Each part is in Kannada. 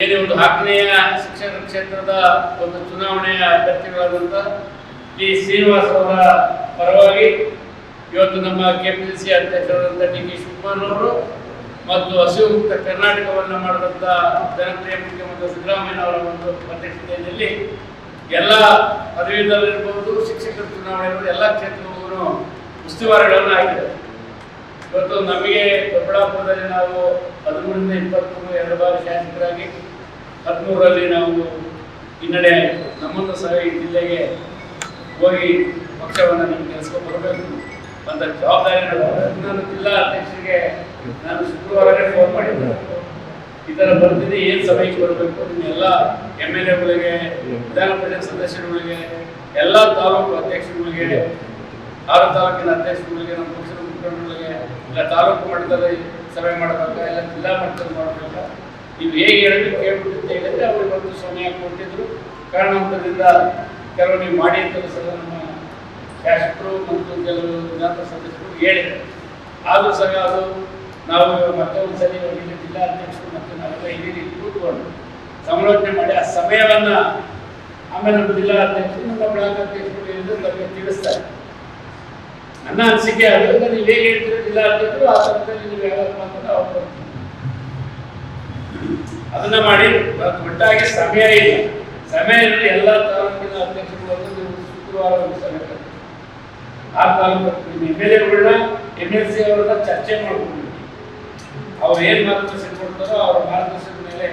ಒಂದು ಆಗ್ನೇಯ ಶಿಕ್ಷಣ ಕ್ಷೇತ್ರದ ಒಂದು ಚುನಾವಣೆಯ ಅಭ್ಯರ್ಥಿಗಳಾದಂಥ ಟಿ ಶ್ರೀನಿವಾಸ್ ಅವರ ಪರವಾಗಿ ಇವತ್ತು ನಮ್ಮ ಕೆಪಿಸಿಸಿ ಅಧ್ಯಕ್ಷರಾದಂಥ ಡಿ ಕೆ ಶಿವಕುಮಾರ್ ಅವರು ಮತ್ತು ಹಸಿವು ಮುಕ್ತ ಕರ್ನಾಟಕವನ್ನು ಮಾಡಿದಂಥ ಜನಪ್ರಿಯ ಮುಖ್ಯಮಂತ್ರಿ ಸಿದ್ದರಾಮಯ್ಯ ಅವರ ಒಂದು ಅಧ್ಯಕ್ಷತೆಯಲ್ಲಿ ಎಲ್ಲ ಪದವೀಧರರಿರ್ಬೋದು, ಶಿಕ್ಷಕರ ಚುನಾವಣೆ ಎಲ್ಲ ಕ್ಷೇತ್ರಗಳೂ ಉಸ್ತುವಾರಿಗಳನ್ನು ಹಾಕಿದ್ದಾರೆ. ಇವತ್ತು ನಮಗೆ ದೊಡ್ಡಬಳ್ಳಾಪುರದಲ್ಲಿ ನಾವು ಹದಿಮೂರರಿಂದ ಇಪ್ಪತ್ತ್ಮೂರು ಎರಡು ಬಾರಿ ಶಾಸಕರಾಗಿ, ಹದಿಮೂರರಲ್ಲಿ ನಾವು ಹಿನ್ನಡೆ ಆಯಿತು. ನಮ್ಮನ್ನು ಸಹ ಈ ಜಿಲ್ಲೆಗೆ ಹೋಗಿ ಪಕ್ಷವನ್ನು ನಿಮ್ಮ ಕೆಲಸಕ್ಕೆ ಬರಬೇಕು. ಅಂತ ಜವಾಬ್ದಾರಿ ನಾನು ಜಿಲ್ಲಾ ಅಧ್ಯಕ್ಷರಿಗೆ ನಾನು ಶುಕ್ರವಾರವೇ ಫೋನ್ ಮಾಡಿದ್ದೆ. ಈ ಥರ ಬರ್ತಿದ್ದೆ ಏನು ಸಮಯಕ್ಕೆ ಬರಬೇಕು? ನಿಮ್ಮೆಲ್ಲ ಎಂ ಎಲ್ ಎಗಳಿಗೆ, ವಿಧಾನ ಪರಿಷತ್ ಸದಸ್ಯರುಗಳಿಗೆ, ಎಲ್ಲ ತಾಲೂಕು ಅಧ್ಯಕ್ಷರುಗಳಿಗೆ ಆರು ತಾಲೂಕಿನ ಅಧ್ಯಕ್ಷರುಗಳಿಗೆ ನಮ್ಮ ಪಕ್ಷದ ಮುಖಂಡರುಗಳಿಗೆ ಇಲ್ಲ, ತಾಲೂಕು ಮಟ್ಟದಲ್ಲಿ ಸಭೆ ಮಾಡಬೇಕಾ, ಇಲ್ಲ ಜಿಲ್ಲಾ ಮಟ್ಟದಲ್ಲಿ ಮಾಡಬೇಕಾ? ನೀವು ಹೇಗೆ ಹೇಳಿ ಕೇಳ್ಬಿಟ್ಟಿದ್ದೆ ಹೇಳಿದ್ರೆ ಅವರು ಒಂದು ಸಮಯ ಕೊಟ್ಟಿದ್ರು ಕಾರಣಾಂತರದಿಂದ ಕೆಲವು ನೀವು ಮಾಡಿ ಅಂತ ನಮ್ಮ ಶಾಸಕರು ಮತ್ತು ಕೆಲವು ವಿಧಾನ ಸದಸ್ಯರು ಹೇಳಿದರು ಆದರೂ ಸಹ ಅದು ನಾವು ಮತ್ತೆ ಒಂದು ಸಲ ಜಿಲ್ಲಾ ಅಧ್ಯಕ್ಷರು ಮತ್ತು ನಾವೆಲ್ಲ ಇಲ್ಲಿ ಕೂತ್ಕೊಂಡು ಸಮಾಲೋಚನೆ ಮಾಡಿ ಆ ಸಮಯವನ್ನು ಆಮೇಲೆ ನಮ್ಮ ಜಿಲ್ಲಾ ಅಧ್ಯಕ್ಷರು, ನಮ್ಮ ಬ್ಲಾಕ್ ಅಧ್ಯಕ್ಷರು ಹೇಳಿದ್ರು ನಮಗೆ ತಿಳಿಸ್ತಾರೆ. ನನ್ನ ಅನಿಸಿಕೆ ಅದರಿಂದ ನೀವು ಹೇಗೆ ಹೇಳ್ತಿರೋದಿಲ್ಲ ಅಂತಿದ್ರು ಆ ಸಮಯದಲ್ಲಿ ನೀವು ಹೇಳಪ್ಪ ಅಂತ. ಅದನ್ನ ಮಾಡಿ ಒಟ್ಟಾಗಿ ಸಮಯ ಇಲ್ಲ ಸಮಯ ಇರಲಿ ಎಲ್ಲ ತಾಲೂಕಿನ ಅಧ್ಯಕ್ಷರು ನೀವು ಶುಕ್ರವಾರ ಒಂದು ಆ ತಾಲೂಕು ಎಂ ಎಲ್ ಎಗಳನ್ನ ಎಂ ಎಲ್ ಸಿ ಅವರನ್ನ ಚರ್ಚೆ ಮಾಡ್ಕೊಂಡು ಅವ್ರು ಏನು ಮಾರ್ಗದರ್ಶನ ಕೊಡ್ತಾರೋ ಅವ್ರ ಮಾರ್ಗದರ್ಶನದ ಮೇಲೆ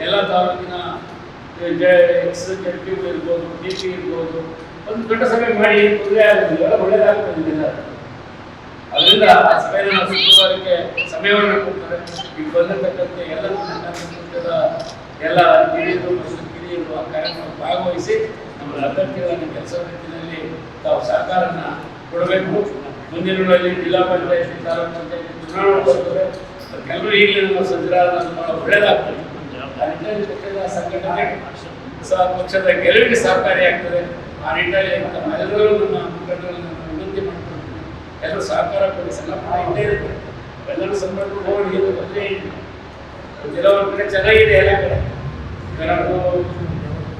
ಎಲ್ಲ ತಾಲೂಕಿನ ಎಕ್ಸ್ ಜಡ್ಪಿಗಳು ಇರ್ಬೋದು ಡಿ ಪಿ ಇರ್ಬೋದು ಒಂದು ದೊಡ್ಡ ಸಭೆ ಮಾಡಿ ತೊಂದರೆ ಒಳ್ಳೇದಾಗ್ತದೆ ಇದೆಲ್ಲ. ಅದರಿಂದ ಆ ಸಭೆಯನ್ನು ಶುಕ್ರವಾರಕ್ಕೆ ಸಮಯವನ್ನು ಕೊಡ್ತಾರೆ. ಈಗ ಬಂದಿರತಕ್ಕಂಥ ಎಲ್ಲ ಎಲ್ಲ ಹಿರಿಯರು ಮತ್ತು ಕಿರಿಯರು ಆ ಕಾರ್ಯಕ್ರಮ ಭಾಗವಹಿಸಿ ನಮ್ಮ ಅಭ್ಯರ್ಥಿಗಳನ್ನು ಕೆಲಸ ರೀತಿಯಲ್ಲಿ ತಾವು ಸಹಕಾರನ ಕೊಡಬೇಕು. ಮುಂದಿನ ಜಿಲ್ಲಾ ಪಂಚಾಯತಿ ತಾಲೂಕು ಪಂಚಾಯತಿ ಚುನಾವಣೆ ಬರ್ತದೆ ಅದಕ್ಕೆಲ್ಲರೂ ಈಗಲೇ ನಮ್ಮ ಸಜ್ಜರಾದ ಬಹಳ ಒಳ್ಳೆಯದಾಗ್ತದೆ ಸಂಘಟನೆ ಪಕ್ಷದ ಗೆಲುವಿಗೆ ಸಹಕಾರಿಯಾಗ್ತದೆ. ಆ ನಿಟ್ಟಿನಲ್ಲಿ ನಮ್ಮೆಲ್ಲರೂ ನಮ್ಮ ಮುಖಂಡರನ್ನು ನಾನು ವಿನಂತಿ ಮಾಡ್ಕೊಳ್ತೀನಿ ಎಲ್ಲರೂ ಸಹಕಾರ ಕೊಡಿ ಸಂಘಟನೆ ಇದ್ದೇ ಇರುತ್ತೆ. ಎಲ್ಲರೂ ಸಂಪರ್ಕ ಹೋಗಿ ಇಲ್ಲ ಕೆಲವೊಂದು ಕಡೆ ಚೆನ್ನಾಗಿದೆ ಎಲ್ಲ ಕಡೆ. ಈಗ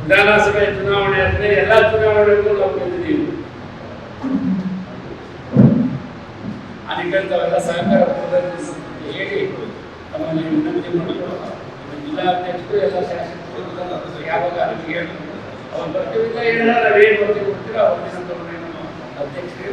ವಿಧಾನಸಭೆ ಚುನಾವಣೆ ಅಂದ್ರೆ ಎಲ್ಲ ಚುನಾವಣೆಗೂ ನಾವು ಗೆದ್ದಿದ್ದೀವಿ ಆ ನಿಟ್ಟಿನಲ್ಲಿ ತಾವೆಲ್ಲ ಸಹಕಾರ ಹೇಳಿ ತಮ್ಮಲ್ಲಿ ವಿನಂತಿ ಮಾಡಿಕೊಂಡು ಜಿಲ್ಲಾಧ್ಯಕ್ಷರು ಎಲ್ಲ ಶಾಸಕರು ಯಾವಾಗ ಅದಕ್ಕೆ ಹೇಳಿ ಅವ್ರು ಬರ್ತೀವಿಲ್ಲ ಏನಾರ ನಾವೇನು ಬರ್ತೀವಿ ಕೊಡ್ತೀರೋ ಅವ್ರ ದಿನ ತಗೊಂಡು ನಮ್ಮ ಅಧ್ಯಕ್ಷರಿಗೆ